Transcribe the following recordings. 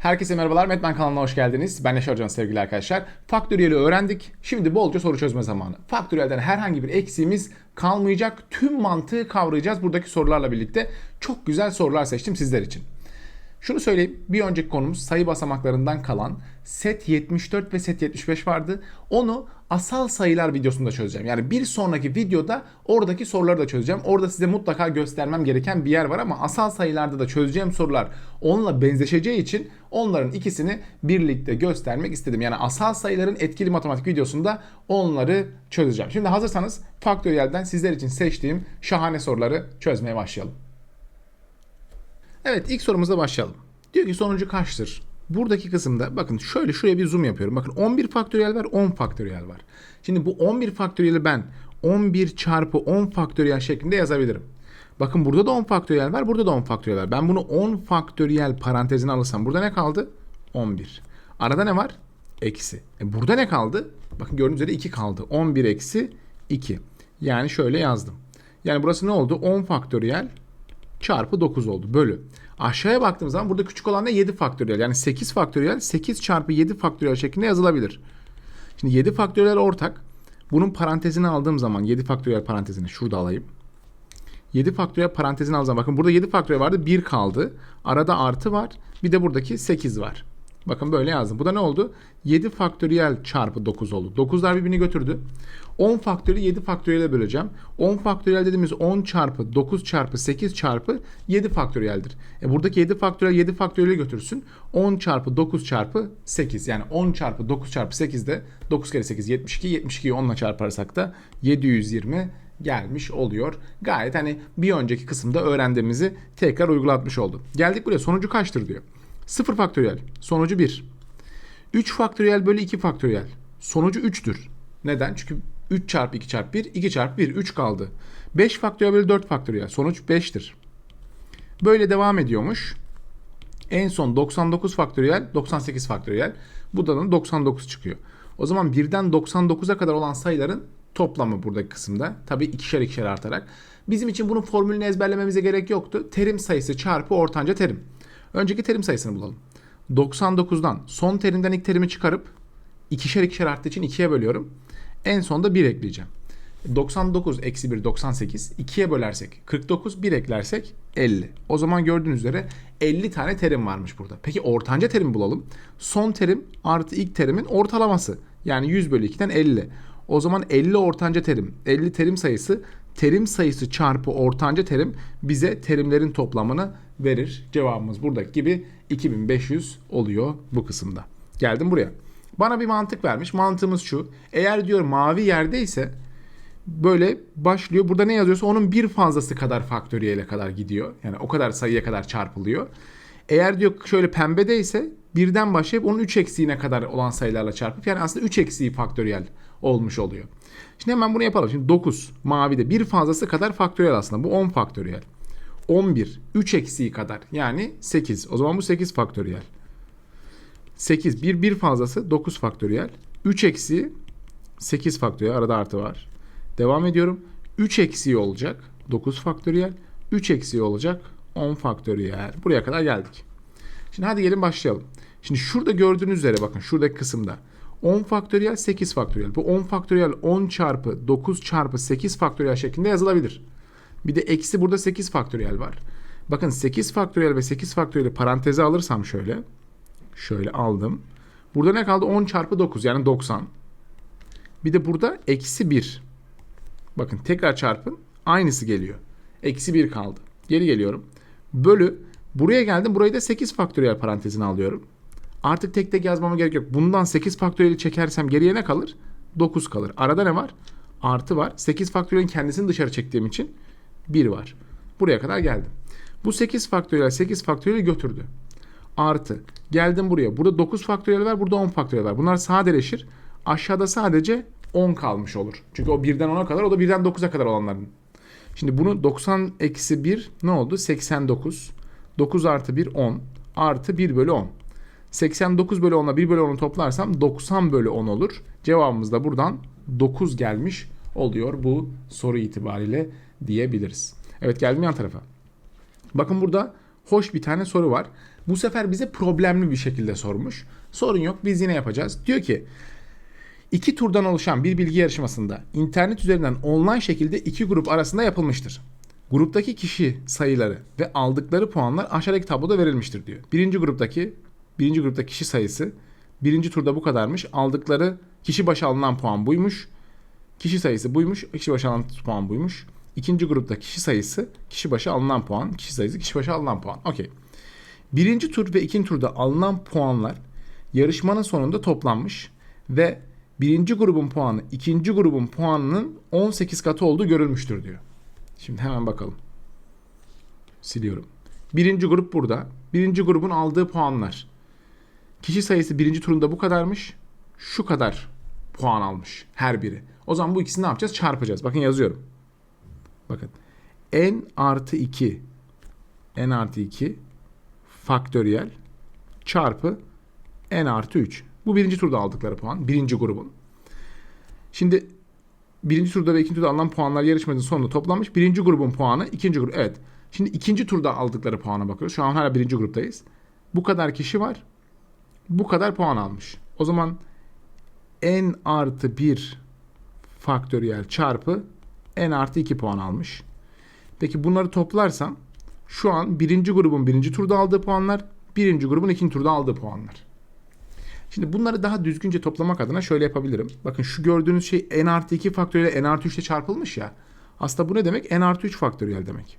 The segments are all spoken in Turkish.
Herkese merhabalar, Metmen kanalına hoş geldiniz. Ben Neşe Hocam sevgili arkadaşlar. Faktöriyeli öğrendik. Şimdi bolca soru çözme zamanı. Faktöriyelden herhangi bir eksiğimiz kalmayacak. Tüm mantığı kavrayacağız buradaki sorularla birlikte. Çok güzel sorular seçtim sizler için. Şunu söyleyeyim. Bir önceki konumuz sayı basamaklarından kalan set 74 ve set 75 vardı. Onu asal sayılar videosunda çözeceğim. Yani bir sonraki videoda oradaki soruları da çözeceğim. Orada size mutlaka göstermem gereken bir yer var ama asal sayılarda da çözeceğim sorular onunla benzeşeceği için onların ikisini birlikte göstermek istedim. Yani asal sayıların etkili matematik videosunda onları çözeceğim. Şimdi hazırsanız faktöriyelden sizler için seçtiğim şahane soruları çözmeye başlayalım. Evet ilk sorumuzla başlayalım. Diyor ki sonucu kaçtır? Buradaki kısımda bakın şöyle şuraya bir zoom yapıyorum. Bakın 11 faktöriyel var 10 faktöriyel var. Şimdi bu 11 faktöriyeli ben 11 çarpı 10 faktöriyel şeklinde yazabilirim. Bakın burada da 10 faktöriyel var burada da 10 faktöriyel var. Ben bunu 10 faktöriyel parantezine alırsam burada ne kaldı? 11. Arada ne var? Eksi. E burada ne kaldı? Bakın gördüğünüz üzere 2 kaldı. 11 eksi 2. Yani şöyle yazdım. Yani burası ne oldu? 10 faktöriyel çarpı 9 oldu bölü. Aşağıya baktığımız zaman burada küçük olan ne 7 faktöriyel. Yani 8 faktöriyel 8 çarpı 7 faktöriyel şeklinde yazılabilir. Şimdi 7 faktöriyel ortak. Bunun parantezini aldığım zaman 7 faktöriyel parantezini şurada alayım. 7 faktöriyel parantezini aldığım zaman bakın burada 7 faktöriyel vardı 1 kaldı. Arada artı var. Bir de buradaki 8 var. Bakın böyle yazdım. Bu da ne oldu? 7 faktöriyel çarpı 9 oldu. 9'lar birbirini götürdü. 10 faktöriyel 7 faktöriyele böleceğim. 10 faktöriyel dediğimiz 10 çarpı 9 çarpı 8 çarpı 7 faktöriyeldir. E buradaki 7 faktöriyel 7 faktöriyele götürsün. 10 çarpı 9 çarpı 8. Yani 10 çarpı 9 çarpı 8 de 9 kere 8 72. 72'yi 10 ile çarparsak da 720 gelmiş oluyor. Gayet hani bir önceki kısımda öğrendiğimizi tekrar uygulatmış oldu. Geldik buraya sonucu kaçtır diyor. 0 faktöriyel sonucu 1. 3 faktöriyel bölü 2 faktöriyel sonucu 3'tür. Neden? Çünkü 3 çarpı 2 çarpı 1 2 çarpı 1 3 kaldı. 5 faktöriyel bölü 4 faktöriyel sonuç 5'tir. Böyle devam ediyormuş. En son 99 faktöriyel 98 faktöriyel. Bu da 99 çıkıyor. O zaman 1'den 99'a kadar olan sayıların toplamı buradaki kısımda. Tabii ikişer ikişer artarak. Bizim için bunun formülünü ezberlememize gerek yoktu. Terim sayısı çarpı ortanca terim. Önceki terim sayısını bulalım. 99'dan son terimden ilk terimi çıkarıp ikişer ikişer arttığı için 2'ye bölüyorum. En sonda 1 ekleyeceğim. 99 eksi 1 98. 2'ye bölersek 49 1 eklersek 50. O zaman gördüğünüz üzere 50 tane terim varmış burada. Peki ortanca terim bulalım. Son terim artı ilk terimin ortalaması. Yani 100 bölü 2'den 50. O zaman 50 ortanca terim. 50 terim sayısı terim sayısı çarpı ortanca terim bize terimlerin toplamını verir. Cevabımız buradaki gibi 2500 oluyor bu kısımda. Geldim buraya. Bana bir mantık vermiş. Mantığımız şu. Eğer diyor mavi yerdeyse böyle başlıyor. Burada ne yazıyorsa onun bir fazlası kadar faktöriyele kadar gidiyor. Yani o kadar sayıya kadar çarpılıyor. Eğer diyor şöyle pembedeyse birden başlayıp onun 3 eksiğine kadar olan sayılarla çarpıp yani aslında 3 eksiği faktöriyel olmuş oluyor. Şimdi hemen bunu yapalım. Şimdi 9 mavide bir fazlası kadar faktöriyel aslında. Bu 10 faktöriyel. 11 3 eksiği kadar yani 8. O zaman bu 8 faktöriyel. 8 bir bir fazlası 9 faktöriyel. 3 eksiği 8 faktöriyel arada artı var. Devam ediyorum. 3 eksiği olacak 9 faktöriyel. 3 eksiği olacak 10 faktöriyel. Buraya kadar geldik. Şimdi hadi gelin başlayalım. Şimdi şurada gördüğünüz üzere bakın şuradaki kısımda 10 faktöriyel 8 faktöriyel. Bu 10 faktöriyel 10 çarpı 9 çarpı 8 faktöriyel şeklinde yazılabilir. Bir de eksi burada 8 faktöriyel var. Bakın 8 faktöriyel ve 8 faktöriyeli paranteze alırsam şöyle. Şöyle aldım. Burada ne kaldı? 10 çarpı 9 yani 90. Bir de burada eksi 1. Bakın tekrar çarpın. Aynısı geliyor. Eksi 1 kaldı. Geri geliyorum. Bölü. Buraya geldim. Burayı da 8 faktöriyel parantezine alıyorum. Artık tek tek yazmama gerek yok. Bundan 8 faktöriyeli çekersem geriye ne kalır? 9 kalır. Arada ne var? Artı var. 8 faktöriyelin kendisini dışarı çektiğim için 1 var. Buraya kadar geldim. Bu 8 faktöriyel 8 faktöriyeli götürdü. Artı. Geldim buraya. Burada 9 faktöriyel var. Burada 10 faktöriyel var. Bunlar sadeleşir. Aşağıda sadece 10 kalmış olur. Çünkü o 1'den 10'a kadar o da 1'den 9'a kadar olanların. Şimdi bunu 90 eksi 1 ne oldu? 89. 9 artı 1 10. Artı 1 bölü 10. 89 bölü 10 ile 1 bölü 10'u toplarsam 90 bölü 10 olur. Cevabımız da buradan 9 gelmiş oluyor bu soru itibariyle diyebiliriz. Evet geldim yan tarafa. Bakın burada hoş bir tane soru var. Bu sefer bize problemli bir şekilde sormuş. Sorun yok biz yine yapacağız. Diyor ki iki turdan oluşan bir bilgi yarışmasında internet üzerinden online şekilde iki grup arasında yapılmıştır. Gruptaki kişi sayıları ve aldıkları puanlar aşağıdaki tabloda verilmiştir diyor. Birinci gruptaki birinci grupta kişi sayısı birinci turda bu kadarmış. Aldıkları kişi başı alınan puan buymuş. Kişi sayısı buymuş. Kişi başı alınan puan buymuş. İkinci grupta kişi sayısı, kişi başı alınan puan, kişi sayısı, kişi başı alınan puan. Okey. Birinci tur ve ikinci turda alınan puanlar yarışmanın sonunda toplanmış ve birinci grubun puanı ikinci grubun puanının 18 katı olduğu görülmüştür diyor. Şimdi hemen bakalım. Siliyorum. Birinci grup burada. Birinci grubun aldığı puanlar. Kişi sayısı birinci turunda bu kadarmış. Şu kadar puan almış her biri. O zaman bu ikisini ne yapacağız? Çarpacağız. Bakın yazıyorum. Bakın. n artı 2 n artı 2 faktöriyel çarpı n artı 3. Bu birinci turda aldıkları puan. Birinci grubun. Şimdi birinci turda ve ikinci turda alınan puanlar yarışmanın sonunda toplanmış. Birinci grubun puanı ikinci grup. Evet. Şimdi ikinci turda aldıkları puana bakıyoruz. Şu an hala birinci gruptayız. Bu kadar kişi var. Bu kadar puan almış. O zaman n artı 1 faktöriyel çarpı n artı 2 puan almış. Peki bunları toplarsam şu an birinci grubun birinci turda aldığı puanlar, birinci grubun ikinci turda aldığı puanlar. Şimdi bunları daha düzgünce toplamak adına şöyle yapabilirim. Bakın şu gördüğünüz şey n artı 2 faktöriyel n artı 3 ile çarpılmış ya. Aslında bu ne demek? n artı 3 faktöriyel demek.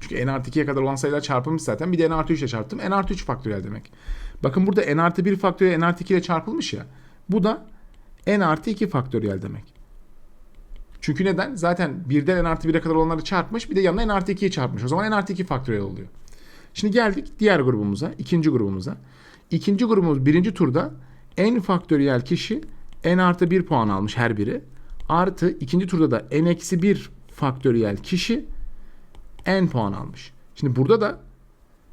Çünkü n artı 2'ye kadar olan sayılar çarpılmış zaten. Bir de n artı 3 ile çarptım. n artı 3 faktöriyel demek. Bakın burada n artı 1 faktöriyel n artı 2 ile çarpılmış ya. Bu da n artı 2 faktöriyel demek. Çünkü neden? Zaten birden n artı 1'e kadar olanları çarpmış. Bir de yanına n artı 2'yi çarpmış. O zaman n artı 2 faktöriyel oluyor. Şimdi geldik diğer grubumuza. ikinci grubumuza. İkinci grubumuz birinci turda n faktöriyel kişi n artı 1 puan almış her biri. Artı ikinci turda da n eksi 1 faktöriyel kişi n puan almış. Şimdi burada da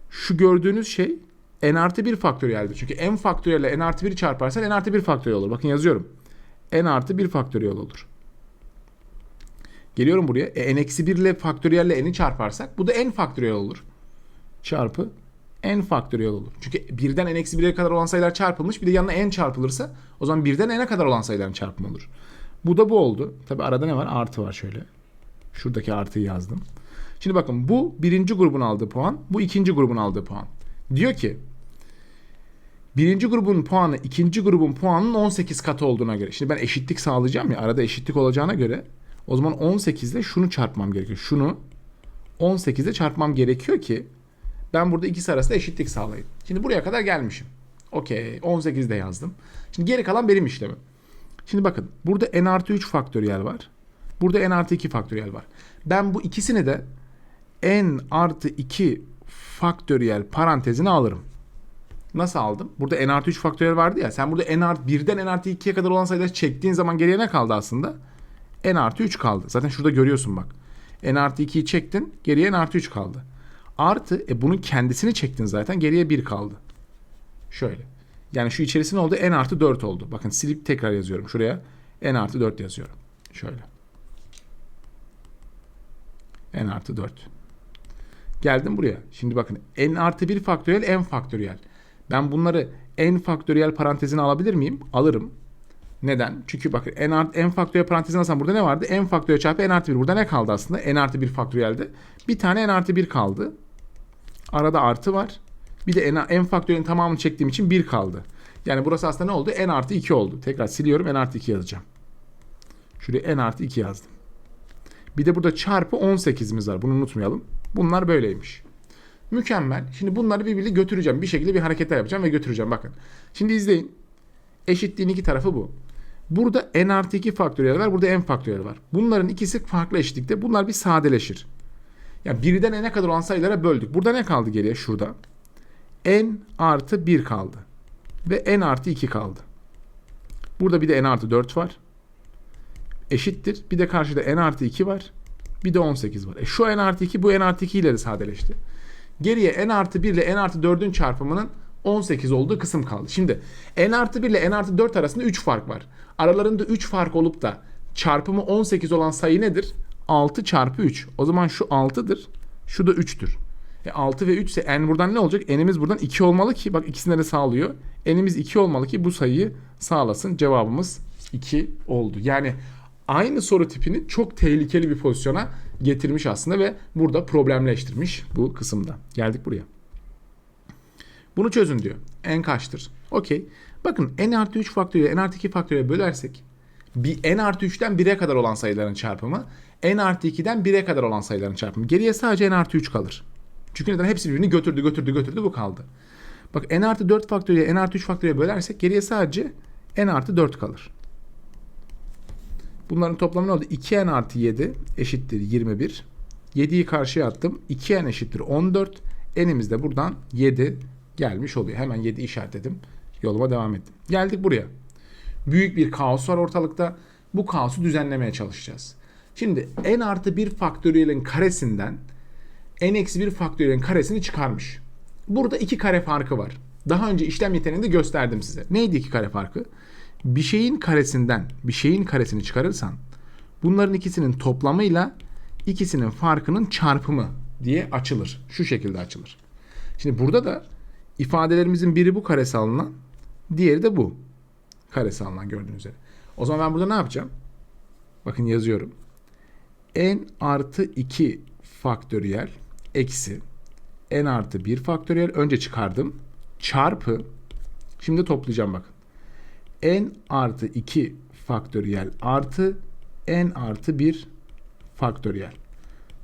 şu gördüğünüz şey n artı 1 faktöriyeldir. Çünkü n faktöriyelle n artı 1'i çarparsan n artı 1 faktöriyel olur. Bakın yazıyorum. n artı 1 faktöriyel olur. Geliyorum buraya. E, n eksi 1 ile faktöriyelle n'i çarparsak bu da n faktöriyel olur. Çarpı n faktöriyel olur. Çünkü birden n eksi 1'e kadar olan sayılar çarpılmış. Bir de yanına n çarpılırsa o zaman birden n'e kadar olan sayıların çarpımı olur. Bu da bu oldu. Tabi arada ne var? Artı var şöyle. Şuradaki artıyı yazdım. Şimdi bakın bu birinci grubun aldığı puan. Bu ikinci grubun aldığı puan. Diyor ki birinci grubun puanı ikinci grubun puanının 18 katı olduğuna göre. Şimdi ben eşitlik sağlayacağım ya arada eşitlik olacağına göre o zaman 18 ile şunu çarpmam gerekiyor. Şunu 18 ile çarpmam gerekiyor ki ben burada ikisi arasında eşitlik sağlayayım. Şimdi buraya kadar gelmişim. Okey 18 de yazdım. Şimdi geri kalan benim işlemim. Şimdi bakın burada n artı 3 faktöriyel var. Burada n artı 2 faktöriyel var. Ben bu ikisini de n artı 2 faktöriyel parantezine alırım. Nasıl aldım? Burada n artı 3 faktöriyel vardı ya. Sen burada n artı 1'den n artı 2'ye kadar olan sayıları çektiğin zaman geriye ne kaldı aslında? n artı 3 kaldı. Zaten şurada görüyorsun bak. n artı 2'yi çektin. Geriye n artı 3 kaldı. Artı e, bunun kendisini çektin zaten. Geriye 1 kaldı. Şöyle. Yani şu içerisi ne oldu? n artı 4 oldu. Bakın silip tekrar yazıyorum. Şuraya n artı 4 yazıyorum. Şöyle. n artı 4. Geldim buraya. Şimdi bakın n artı 1 faktöriyel n faktöriyel. Ben bunları n faktöriyel parantezine alabilir miyim? Alırım. Neden? Çünkü bakın n, art, n faktöriyel parantezine alsam burada ne vardı? n faktöriyel çarpı n artı 1. Burada ne kaldı aslında? n artı 1 faktöriyelde. Bir tane n artı 1 kaldı. Arada artı var. Bir de n, n faktöriyelin tamamını çektiğim için 1 kaldı. Yani burası aslında ne oldu? n artı 2 oldu. Tekrar siliyorum n artı 2 yazacağım. Şuraya n artı 2 yazdım. Bir de burada çarpı 18'imiz var. Bunu unutmayalım. Bunlar böyleymiş. Mükemmel. Şimdi bunları birbirine götüreceğim. Bir şekilde bir hareketler yapacağım ve götüreceğim. Bakın. Şimdi izleyin. Eşitliğin iki tarafı bu. Burada n artı 2 faktöriyel var. Burada n faktöriyel var. Bunların ikisi farklı eşitlikte. Bunlar bir sadeleşir. Yani birden n'e kadar olan sayılara böldük. Burada ne kaldı geriye? Şurada. n artı 1 kaldı. Ve n artı 2 kaldı. Burada bir de n artı 4 var. Eşittir. Bir de karşıda n artı 2 var. Bir de 18 var. E şu n artı 2 bu n artı 2 ile de sadeleşti. Geriye n artı 1 ile n artı 4'ün çarpımının 18 olduğu kısım kaldı. Şimdi n artı 1 ile n artı 4 arasında 3 fark var. Aralarında 3 fark olup da çarpımı 18 olan sayı nedir? 6 çarpı 3. O zaman şu 6'dır. Şu da 3'tür. E 6 ve 3 ise n buradan ne olacak? n'imiz buradan 2 olmalı ki bak ikisini de sağlıyor. n'imiz 2 olmalı ki bu sayıyı sağlasın. Cevabımız 2 oldu. Yani aynı soru tipini çok tehlikeli bir pozisyona getirmiş aslında ve burada problemleştirmiş bu kısımda. Geldik buraya. Bunu çözün diyor. n kaçtır? Okey. Bakın n artı 3 faktöriyel n artı 2 faktöriyel bölersek bir n artı 3'ten 1'e kadar olan sayıların çarpımı n artı 2'den 1'e kadar olan sayıların çarpımı. Geriye sadece n artı 3 kalır. Çünkü neden? Hepsi birbirini götürdü götürdü götürdü bu kaldı. Bak n artı 4 faktöriyel n artı 3 faktöriyel bölersek geriye sadece n artı 4 kalır. Bunların toplamı ne oldu? 2n artı 7 eşittir 21. 7'yi karşıya attım. 2n eşittir 14. N'imiz de buradan 7 gelmiş oluyor. Hemen 7 işaretledim. Yoluma devam ettim. Geldik buraya. Büyük bir kaos var ortalıkta. Bu kaosu düzenlemeye çalışacağız. Şimdi n artı 1 faktöriyelin karesinden n eksi 1 faktöriyelin karesini çıkarmış. Burada iki kare farkı var. Daha önce işlem yeteneğinde gösterdim size. Neydi iki kare farkı? Bir şeyin karesinden bir şeyin karesini çıkarırsan bunların ikisinin toplamıyla ikisinin farkının çarpımı diye açılır. Şu şekilde açılır. Şimdi burada da ifadelerimizin biri bu karesi alınan, diğeri de bu karesi alınan gördüğünüz üzere. O zaman ben burada ne yapacağım? Bakın yazıyorum. n artı 2 faktöriyel eksi n artı 1 faktöriyel önce çıkardım. Çarpı şimdi toplayacağım bakın. N artı 2 faktöriyel artı n artı 1 faktöriyel.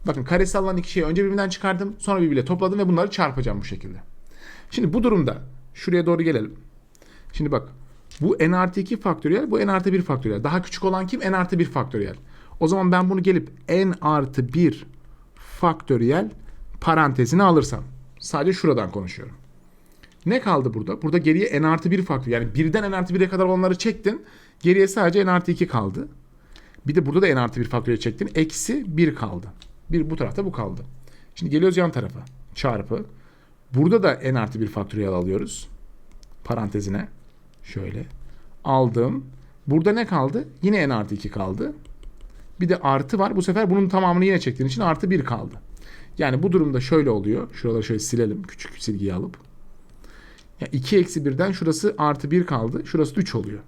Bakın karesi alınan iki şeyi önce birbirinden çıkardım. Sonra birbiriyle topladım ve bunları çarpacağım bu şekilde. Şimdi bu durumda şuraya doğru gelelim. Şimdi bak bu n artı 2 faktöriyel bu n artı 1 faktöriyel. Daha küçük olan kim? n artı 1 faktöriyel. O zaman ben bunu gelip n artı 1 faktöriyel parantezine alırsam. Sadece şuradan konuşuyorum. Ne kaldı burada? Burada geriye n artı 1 faktöriyel. Yani birden n artı 1'e kadar olanları çektin. Geriye sadece n artı 2 kaldı. Bir de burada da n artı 1 faktöriyel çektin. Eksi 1 kaldı. Bir bu tarafta bu kaldı. Şimdi geliyoruz yan tarafa. Çarpı. Burada da n artı 1 faktöriyel alıyoruz. Parantezine. Şöyle. Aldım. Burada ne kaldı? Yine n artı 2 kaldı. Bir de artı var. Bu sefer bunun tamamını yine çektiğin için artı 1 kaldı. Yani bu durumda şöyle oluyor. Şuraları şöyle silelim. Küçük silgiyi alıp. Yani 2 eksi 1'den şurası artı 1 kaldı. Şurası da 3 oluyor.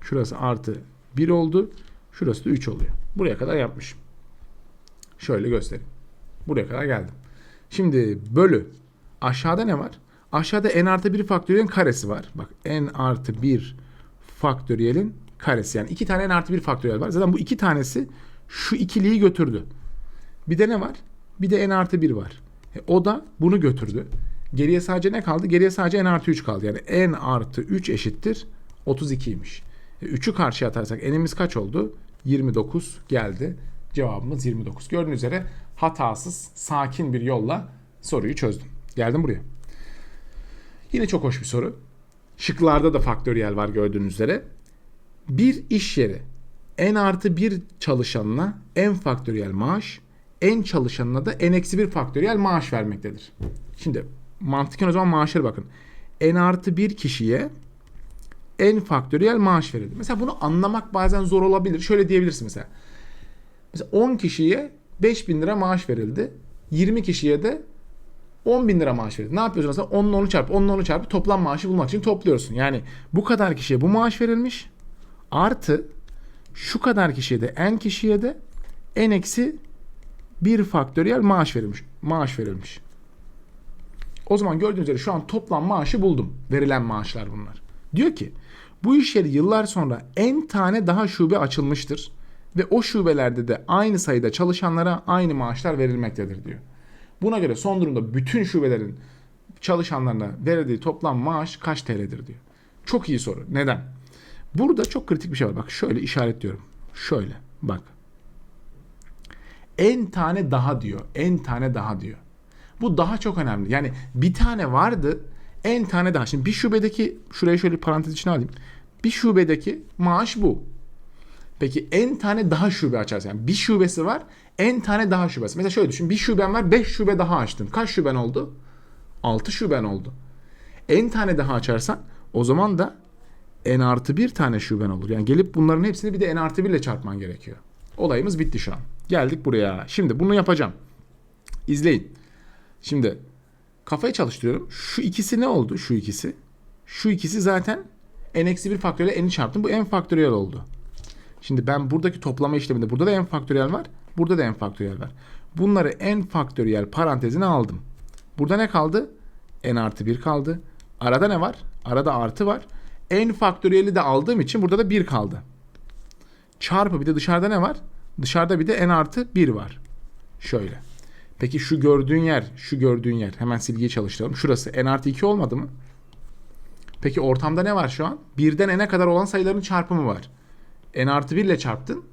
Şurası artı 1 oldu. Şurası da 3 oluyor. Buraya kadar yapmışım. Şöyle göstereyim. Buraya kadar geldim. Şimdi bölü. Aşağıda ne var? Aşağıda n artı 1 faktöriyelin karesi var. Bak n artı 1 faktöriyelin karesi. Yani iki tane n artı 1 faktöriyel var. Zaten bu iki tanesi şu ikiliyi götürdü. Bir de ne var? Bir de n artı 1 var. E, o da bunu götürdü. Geriye sadece ne kaldı? Geriye sadece n artı 3 kaldı. Yani n artı 3 eşittir 32'ymiş. E, 3'ü karşıya atarsak n'imiz kaç oldu? 29 geldi. Cevabımız 29. Gördüğünüz üzere hatasız, sakin bir yolla soruyu çözdüm. Geldim buraya. Yine çok hoş bir soru. Şıklarda da faktöriyel var gördüğünüz üzere. Bir iş yeri n artı 1 çalışanına n faktöriyel maaş, n çalışanına da n eksi 1 faktöriyel maaş vermektedir. Şimdi mantıken o zaman maaşlara bakın. n artı 1 kişiye n faktöriyel maaş verildi. Mesela bunu anlamak bazen zor olabilir. Şöyle diyebilirsin mesela. Mesela 10 kişiye 5000 lira maaş verildi. 20 kişiye de 10 bin lira maaş verildi. Ne yapıyorsun aslında? 10'un 10'u çarpı 10'un 10'u çarpı toplam maaşı bulmak için topluyorsun. Yani bu kadar kişiye bu maaş verilmiş. Artı şu kadar kişiye de n kişiye de n eksi 1 faktöriyel maaş verilmiş. Maaş verilmiş. O zaman gördüğünüz üzere şu an toplam maaşı buldum. Verilen maaşlar bunlar. Diyor ki bu iş yeri yıllar sonra n tane daha şube açılmıştır ve o şubelerde de aynı sayıda çalışanlara aynı maaşlar verilmektedir diyor. Buna göre son durumda bütün şubelerin çalışanlarına verildiği toplam maaş kaç TL'dir diyor. Çok iyi soru. Neden? Burada çok kritik bir şey var. Bak şöyle işaretliyorum. Şöyle bak. En tane daha diyor. En tane daha diyor. Bu daha çok önemli. Yani bir tane vardı. En tane daha. Şimdi bir şubedeki şuraya şöyle parantez içine alayım. Bir şubedeki maaş bu. Peki en tane daha şube açarsan yani bir şubesi var en tane daha şubesi. Mesela şöyle düşün bir şuben var 5 şube daha açtın. Kaç şuben oldu? 6 şuben oldu. En tane daha açarsan o zaman da n artı bir tane şuben olur. Yani gelip bunların hepsini bir de n artı 1 ile çarpman gerekiyor. Olayımız bitti şu an. Geldik buraya. Şimdi bunu yapacağım. İzleyin. Şimdi kafayı çalıştırıyorum. Şu ikisi ne oldu? Şu ikisi. Şu ikisi zaten n-1 faktöriyel n'i çarptım. Bu n faktöriyel oldu. Şimdi ben buradaki toplama işleminde burada da n faktöriyel var. Burada da n faktöriyel var. Bunları n faktöriyel parantezine aldım. Burada ne kaldı? n artı 1 kaldı. Arada ne var? Arada artı var. n faktöriyeli de aldığım için burada da 1 kaldı. Çarpı bir de dışarıda ne var? Dışarıda bir de n artı 1 var. Şöyle. Peki şu gördüğün yer, şu gördüğün yer. Hemen silgiyi çalıştıralım. Şurası n artı 2 olmadı mı? Peki ortamda ne var şu an? Birden n'e kadar olan sayıların çarpımı var. n artı 1 ile çarptın.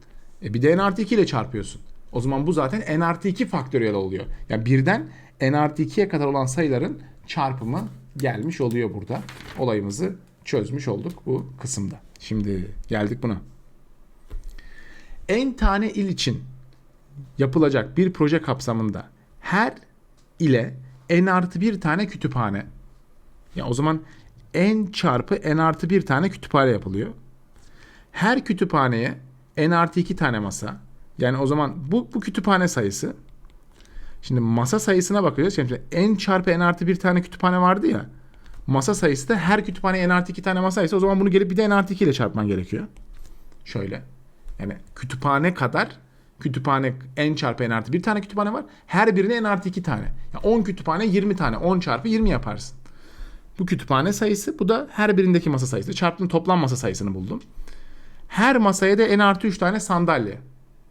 E bir de n artı 2 ile çarpıyorsun. O zaman bu zaten n artı 2 faktöriyel oluyor. Yani birden n artı 2'ye kadar olan sayıların çarpımı gelmiş oluyor burada. Olayımızı çözmüş olduk bu kısımda. Şimdi geldik buna. N tane il için yapılacak bir proje kapsamında her ile n artı bir tane kütüphane. Ya o zaman n çarpı n artı bir tane kütüphane yapılıyor. Her kütüphaneye n artı iki tane masa. Yani o zaman bu, bu kütüphane sayısı. Şimdi masa sayısına bakacağız. Şimdi n çarpı n artı bir tane kütüphane vardı ya. Masa sayısı da her kütüphane n artı iki tane masa ise o zaman bunu gelip bir de n artı iki ile çarpman gerekiyor. Şöyle. Yani kütüphane kadar kütüphane n çarpı n artı bir tane kütüphane var. Her birine n artı iki tane. Yani 10 kütüphane 20 tane. 10 çarpı 20 yaparsın. Bu kütüphane sayısı. Bu da her birindeki masa sayısı. Çarptım toplam masa sayısını buldum. Her masaya da n artı 3 tane sandalye.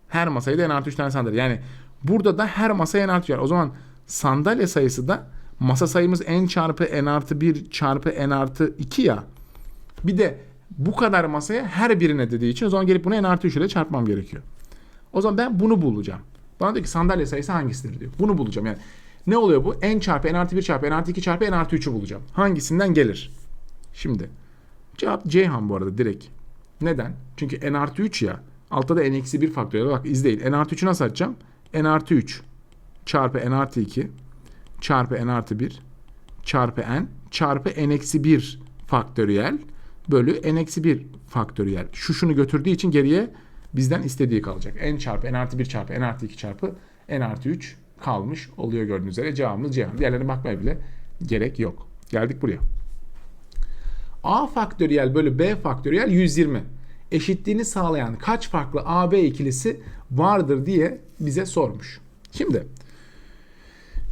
Her masaya da n artı 3 tane sandalye. Yani burada da her masaya n artı 3 O zaman sandalye sayısı da masa sayımız n çarpı n artı 1 çarpı n artı 2 ya. Bir de bu kadar masaya her birine dediği için o zaman gelip bunu n artı 3 ile çarpmam gerekiyor. O zaman ben bunu bulacağım. Bana diyor ki sandalye sayısı hangisidir diyor. Bunu bulacağım yani. Ne oluyor bu? n çarpı n artı 1 çarpı n artı 2 çarpı n artı 3'ü bulacağım. Hangisinden gelir? Şimdi cevap Ceyhan bu arada direkt. Neden? Çünkü n artı 3 ya. Altta da n eksi 1 faktöriyel. Bak izleyin. n artı 3'ü nasıl açacağım? n artı 3 çarpı n artı 2 çarpı n artı 1 çarpı n çarpı n eksi 1 faktöriyel bölü n eksi 1 faktöriyel. Şu şunu götürdüğü için geriye bizden istediği kalacak. n çarpı n artı 1 çarpı n artı 2 çarpı n artı 3 kalmış oluyor gördüğünüz üzere. Cevabımız Ceyhan. Diğerlerine bakmaya bile gerek yok. Geldik buraya. A faktöriyel bölü B faktöriyel 120 eşitliğini sağlayan kaç farklı AB ikilisi vardır diye bize sormuş. Şimdi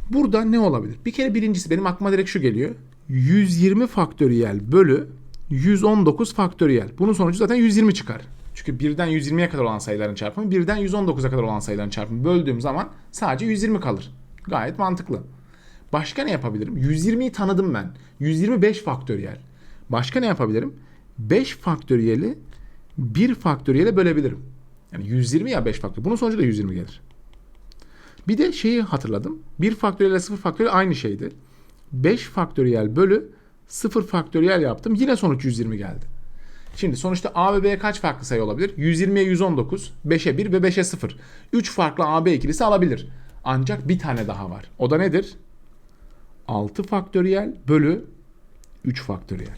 burada ne olabilir? Bir kere birincisi benim aklıma direkt şu geliyor. 120 faktöriyel bölü 119 faktöriyel. Bunun sonucu zaten 120 çıkar. Çünkü birden 120'ye kadar olan sayıların çarpımı birden 119'a kadar olan sayıların çarpımı böldüğüm zaman sadece 120 kalır. Gayet mantıklı. Başka ne yapabilirim? 120'yi tanıdım ben. 125 faktöriyel. Başka ne yapabilirim? 5 faktöriyeli 1 faktöriyele bölebilirim. Yani 120 ya 5 faktöriyel. Bunun sonucu da 120 gelir. Bir de şeyi hatırladım. 1 faktöriyel ile 0 faktöriyel aynı şeydi. 5 faktöriyel bölü 0 faktöriyel yaptım. Yine sonuç 120 geldi. Şimdi sonuçta A ve B kaç farklı sayı olabilir? 120'ye 119, 5'e 1 ve 5'e 0. 3 farklı AB ikilisi alabilir. Ancak bir tane daha var. O da nedir? 6 faktöriyel bölü 3 faktöriyel.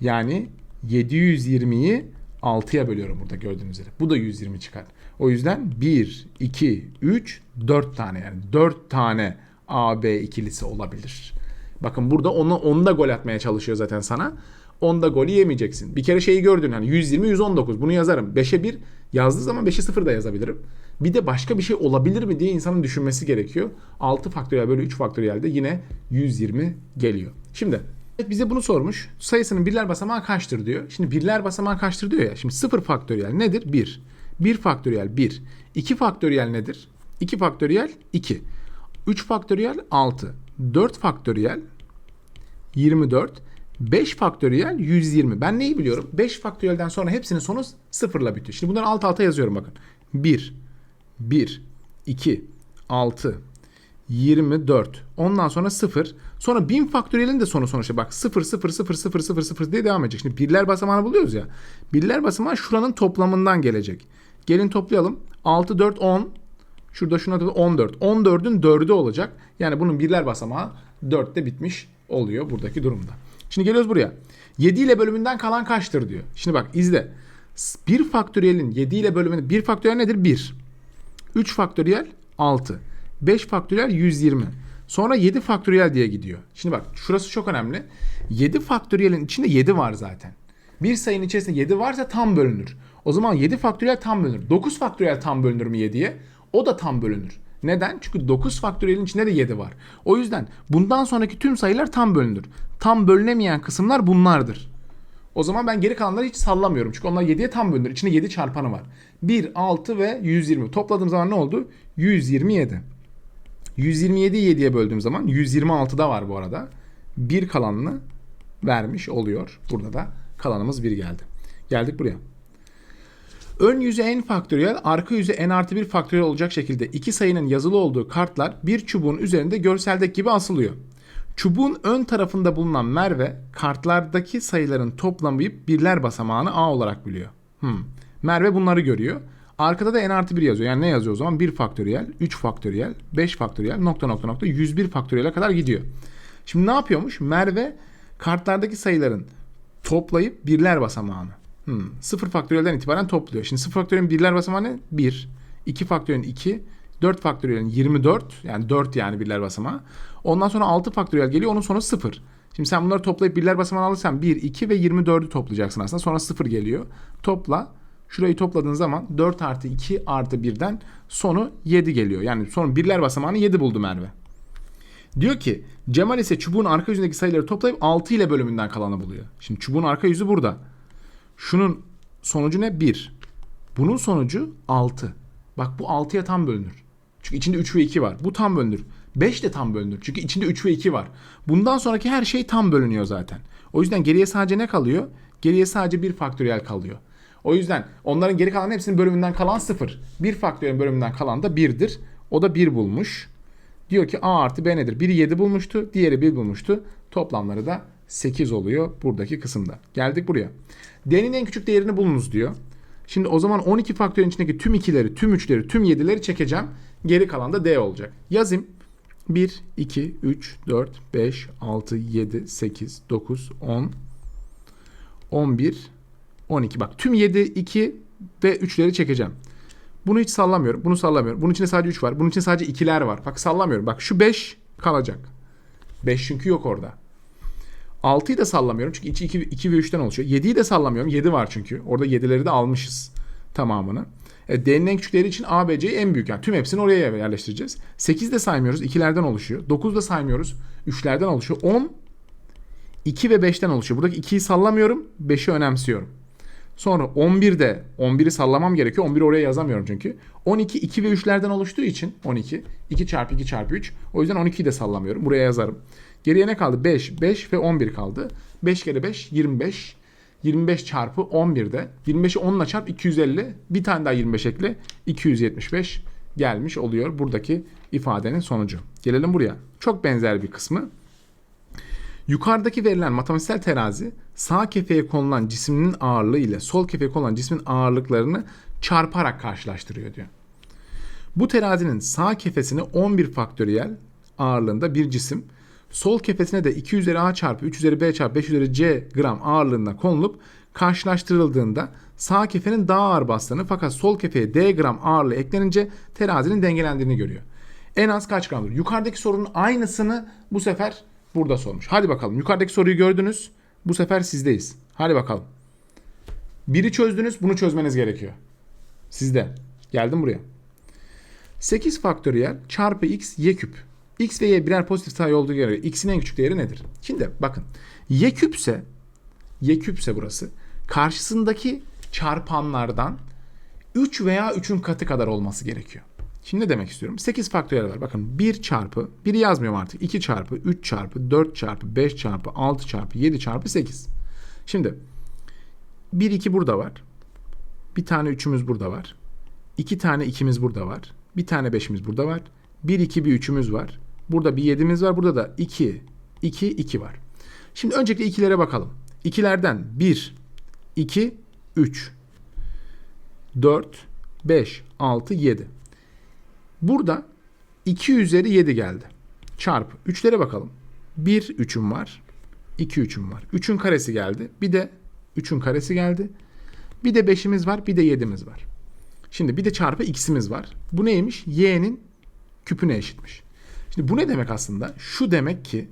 Yani 720'yi 6'ya bölüyorum burada gördüğünüz üzere. Bu da 120 çıkar. O yüzden 1, 2, 3, 4 tane yani 4 tane AB ikilisi olabilir. Bakın burada onu onda gol atmaya çalışıyor zaten sana. Onda golü yemeyeceksin. Bir kere şeyi gördün hani 120 119 bunu yazarım. 5'e 1 yazdığı zaman 5'e 0 da yazabilirim. Bir de başka bir şey olabilir mi diye insanın düşünmesi gerekiyor. 6 faktöriyel bölü 3 faktöriyel de yine 120 geliyor. Şimdi Evet bize bunu sormuş. Sayısının birler basamağı kaçtır diyor. Şimdi birler basamağı kaçtır diyor ya. Şimdi 0 faktöriyel nedir? 1. 1 faktöriyel 1. 2 faktöriyel nedir? 2 faktöriyel 2. 3 faktöriyel 6. 4 faktöriyel 24. 5 faktöriyel 120. Ben neyi biliyorum? 5 faktöriyelden sonra hepsinin sonu sıfırla bitiyor. Şimdi bunları alt alta yazıyorum bakın. 1, 1, 2, 6, 24. Ondan sonra 0. Sonra 1000 faktöriyelin de sonu sonuçta bak 0 0 0 0 0 0 diye devam edecek. Şimdi birler basamağını buluyoruz ya. Birler basamağı şuranın toplamından gelecek. Gelin toplayalım. 6 4 10. Şurada şuna da 14. 14'ün 4'ü olacak. Yani bunun birler basamağı 4'te bitmiş oluyor buradaki durumda. Şimdi geliyoruz buraya. 7 ile bölümünden kalan kaçtır diyor. Şimdi bak izle. 1 faktöriyelin 7 ile bölümünde 1 faktöriyel nedir? 1. 3 faktöriyel 6. 5 faktöriyel 120. Sonra 7 faktöriyel diye gidiyor. Şimdi bak şurası çok önemli. 7 faktöriyelin içinde 7 var zaten. Bir sayının içerisinde 7 varsa tam bölünür. O zaman 7 faktöriyel tam bölünür. 9 faktöriyel tam bölünür mü 7'ye? O da tam bölünür. Neden? Çünkü 9 faktöriyelin içinde de 7 var. O yüzden bundan sonraki tüm sayılar tam bölünür. Tam bölünemeyen kısımlar bunlardır. O zaman ben geri kalanları hiç sallamıyorum. Çünkü onlar 7'ye tam bölünür. İçinde 7 çarpanı var. 1, 6 ve 120. Topladığım zaman ne oldu? 127. 127'yi 7'ye böldüğüm zaman 126 da var bu arada. 1 kalanını vermiş oluyor. Burada da kalanımız 1 geldi. Geldik buraya. Ön yüzü n faktöriyel, arka yüzü n artı 1 faktöriyel olacak şekilde iki sayının yazılı olduğu kartlar bir çubuğun üzerinde görseldeki gibi asılıyor. Çubuğun ön tarafında bulunan Merve kartlardaki sayıların toplamayıp birler basamağını A olarak biliyor. Hmm. Merve bunları görüyor. Arkada da n artı 1 yazıyor. Yani ne yazıyor o zaman? 1 faktöriyel, 3 faktöriyel, 5 faktöriyel, nokta nokta nokta 101 faktöriyele kadar gidiyor. Şimdi ne yapıyormuş? Merve kartlardaki sayıların toplayıp birler basamağını. Hmm. 0 faktöriyelden itibaren topluyor. Şimdi 0 faktöriyelin birler basamağı ne? 1. 2 faktöriyelin 2. 4 faktöriyelin 24. Yani 4 yani birler basamağı. Ondan sonra 6 faktöriyel geliyor. Onun sonu 0. Şimdi sen bunları toplayıp birler basamağını alırsan 1, 2 ve 24'ü toplayacaksın aslında. Sonra 0 geliyor. Topla. Şurayı topladığın zaman 4 artı 2 artı 1'den sonu 7 geliyor. Yani son birler basamağını 7 buldu Merve. Diyor ki Cemal ise çubuğun arka yüzündeki sayıları toplayıp 6 ile bölümünden kalanı buluyor. Şimdi çubuğun arka yüzü burada. Şunun sonucu ne? 1. Bunun sonucu 6. Bak bu 6'ya tam bölünür. Çünkü içinde 3 ve 2 var. Bu tam bölünür. 5 de tam bölünür. Çünkü içinde 3 ve 2 var. Bundan sonraki her şey tam bölünüyor zaten. O yüzden geriye sadece ne kalıyor? Geriye sadece 1 faktöriyel kalıyor. O yüzden onların geri kalan hepsinin bölümünden kalan 0. 1 faktöriyelin bölümünden kalan da 1'dir. O da 1 bulmuş. Diyor ki A artı B nedir? Biri 7 bulmuştu. Diğeri 1 bulmuştu. Toplamları da 8 oluyor buradaki kısımda. Geldik buraya. D'nin en küçük değerini bulunuz diyor. Şimdi o zaman 12 faktörün içindeki tüm 2'leri, tüm 3'leri, tüm 7'leri çekeceğim. Geri kalan da D olacak. Yazayım. 1, 2, 3, 4, 5, 6, 7, 8, 9, 10, 11, 12. Bak tüm 7, 2 ve 3'leri çekeceğim. Bunu hiç sallamıyorum. Bunu sallamıyorum. Bunun içinde sadece 3 var. Bunun içinde sadece 2'ler var. Bak sallamıyorum. Bak şu 5 kalacak. 5 çünkü yok orada. 6'yı da sallamıyorum çünkü içi 2, 2 ve 3'ten oluşuyor. 7'yi de sallamıyorum. 7 var çünkü. Orada 7'leri de almışız tamamını. E, D'nin en küçükleri için A, B, C'yi en büyük. Yani tüm hepsini oraya yerleştireceğiz. 8 de saymıyoruz. 2'lerden oluşuyor. 9 da saymıyoruz. 3'lerden oluşuyor. 10 2 ve 5'ten oluşuyor. Buradaki 2'yi sallamıyorum. 5'i önemsiyorum. Sonra 11'de 11'i sallamam gerekiyor. 11'i oraya yazamıyorum çünkü. 12 2 ve 3'lerden oluştuğu için 12 2 çarpı 2 çarpı 3. O yüzden 12'yi de sallamıyorum. Buraya yazarım. Geriye ne kaldı? 5, 5 ve 11 kaldı. 5 kere 5 25. 25 çarpı 11'de. 25'i 10 ile çarp 250. Bir tane daha 25 ekle. 275 gelmiş oluyor buradaki ifadenin sonucu. Gelelim buraya. Çok benzer bir kısmı. Yukarıdaki verilen matematiksel terazi sağ kefeye konulan cisminin ağırlığı ile sol kefeye konulan cismin ağırlıklarını çarparak karşılaştırıyor diyor. Bu terazinin sağ kefesine 11 faktöriyel ağırlığında bir cisim, sol kefesine de 2 üzeri a çarpı 3 üzeri b çarpı 5 üzeri c gram ağırlığında konulup karşılaştırıldığında sağ kefenin daha ağır bastığını fakat sol kefeye d gram ağırlığı eklenince terazinin dengelendiğini görüyor. En az kaç gramdır? Yukarıdaki sorunun aynısını bu sefer burada sormuş. Hadi bakalım. Yukarıdaki soruyu gördünüz. Bu sefer sizdeyiz. Hadi bakalım. Biri çözdünüz. Bunu çözmeniz gerekiyor. Sizde. Geldim buraya. 8 faktöriyel çarpı x y küp. X ve y birer pozitif sayı olduğu göre x'in en küçük değeri nedir? Şimdi bakın. Y küpse y küpse burası karşısındaki çarpanlardan 3 veya 3'ün katı kadar olması gerekiyor. Şimdi ne demek istiyorum? 8 faktöriyel var. Bakın 1 çarpı, 1'i yazmıyorum artık. 2 çarpı, 3 çarpı, 4 çarpı, 5 çarpı, 6 çarpı, 7 çarpı 8. Şimdi 1, 2 burada var. Bir tane 3'ümüz burada var. 2 tane 2'miz burada var. Bir tane 5'imiz burada var. 1, 2, bir 3'ümüz var. Burada bir 7'miz var. Burada da 2, 2, 2 var. Şimdi öncelikle ikilere bakalım. İkilerden 1, 2, 3, 4, 5, 6, 7. Burada 2 üzeri 7 geldi. Çarpı. 3'lere bakalım. 1 3'üm var. 2 3'üm var. 3'ün karesi geldi. Bir de 3'ün karesi geldi. Bir de 5'imiz var. Bir de 7'miz var. Şimdi bir de çarpı x'imiz var. Bu neymiş? Y'nin küpüne eşitmiş. Şimdi bu ne demek aslında? Şu demek ki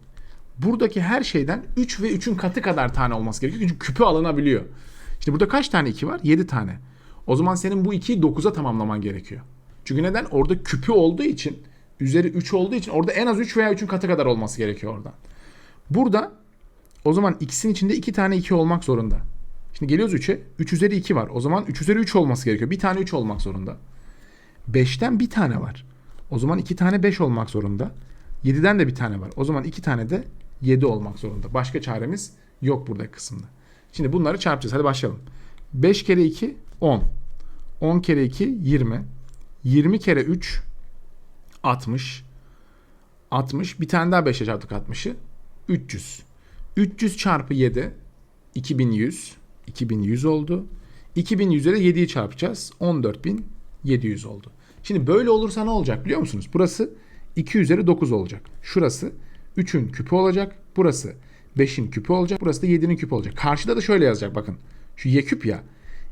buradaki her şeyden 3 ve 3'ün katı kadar tane olması gerekiyor. Çünkü küpü alınabiliyor. Şimdi burada kaç tane 2 var? 7 tane. O zaman senin bu 2'yi 9'a tamamlaman gerekiyor. Çünkü neden? Orada küpü olduğu için, üzeri 3 olduğu için orada en az 3 veya 3'ün katı kadar olması gerekiyor oradan. Burada o zaman x'in içinde 2 tane 2 olmak zorunda. Şimdi geliyoruz 3'e. 3 üzeri 2 var. O zaman 3 üzeri 3 olması gerekiyor. Bir tane 3 olmak zorunda. 5'ten bir tane var. O zaman 2 tane 5 olmak zorunda. 7'den de bir tane var. O zaman 2 tane de 7 olmak zorunda. Başka çaremiz yok burada kısımda. Şimdi bunları çarpacağız. Hadi başlayalım. 5 kere 2 10. 10 kere 2 20. 20 kere 3 60. 60. Bir tane daha 5'e çarptık 60'ı. 300. 300 çarpı 7 2100. 2100 oldu. 2100'e de 7'yi çarpacağız. 14700 oldu. Şimdi böyle olursa ne olacak biliyor musunuz? Burası 2 üzeri 9 olacak. Şurası 3'ün küpü olacak. Burası 5'in küpü olacak. Burası da 7'nin küpü olacak. Karşıda da şöyle yazacak bakın. Şu y küp ya.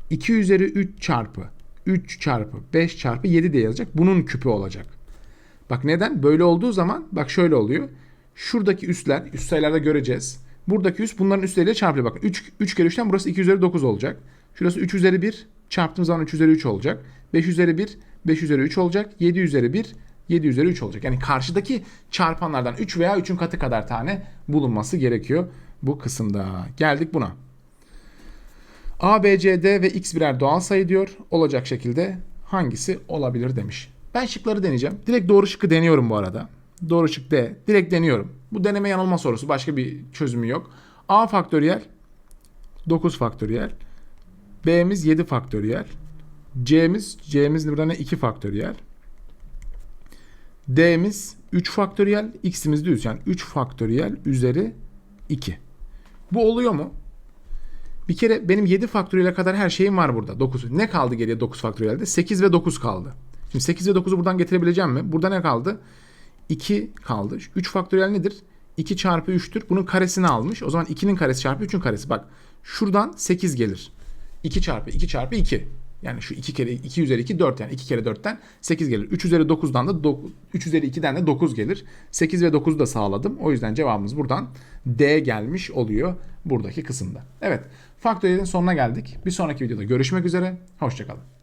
2 üzeri 3 çarpı 3 çarpı 5 çarpı 7 diye yazacak. Bunun küpü olacak. Bak neden? Böyle olduğu zaman bak şöyle oluyor. Şuradaki üstler, üst sayılarda göreceğiz. Buradaki üst bunların üstleriyle çarpılıyor. Bakın 3, 3 kere 3'ten burası 2 üzeri 9 olacak. Şurası 3 üzeri 1 çarptığımız zaman 3 üzeri 3 olacak. 5 üzeri 1 5 üzeri 3 olacak. 7 üzeri 1 7 üzeri 3 olacak. Yani karşıdaki çarpanlardan 3 veya 3'ün katı kadar tane bulunması gerekiyor bu kısımda. Geldik buna. A, B, C, D ve X birer doğal sayı diyor. Olacak şekilde hangisi olabilir demiş. Ben şıkları deneyeceğim. Direkt doğru şıkkı deniyorum bu arada. Doğru şık D. Direkt deniyorum. Bu deneme yanılma sorusu. Başka bir çözümü yok. A faktöriyel 9 faktöriyel. B'miz 7 faktöriyel. C'miz C'miz burada ne? 2 faktöriyel. D'miz 3 faktöriyel. X'imiz de 3. Yani 3 faktöriyel üzeri 2. Bu oluyor mu? Bir kere benim 7 faktöriyele kadar her şeyim var burada. 9. Ne kaldı geriye 9 faktöriyelde? 8 ve 9 kaldı. Şimdi 8 ve 9'u buradan getirebileceğim mi? Burada ne kaldı? 2 kaldı. 3 faktöriyel nedir? 2 çarpı 3'tür. Bunun karesini almış. O zaman 2'nin karesi çarpı 3'ün karesi. Bak şuradan 8 gelir. 2 çarpı 2 çarpı 2. Yani şu 2 kere 2 üzeri 2 4 yani 2 kere 4'ten 8 gelir. 3 üzeri 9'dan da 9, 3 üzeri 2'den de 9 gelir. 8 ve 9'u da sağladım. O yüzden cevabımız buradan D gelmiş oluyor buradaki kısımda. Evet faktöriyelin sonuna geldik. Bir sonraki videoda görüşmek üzere. Hoşçakalın.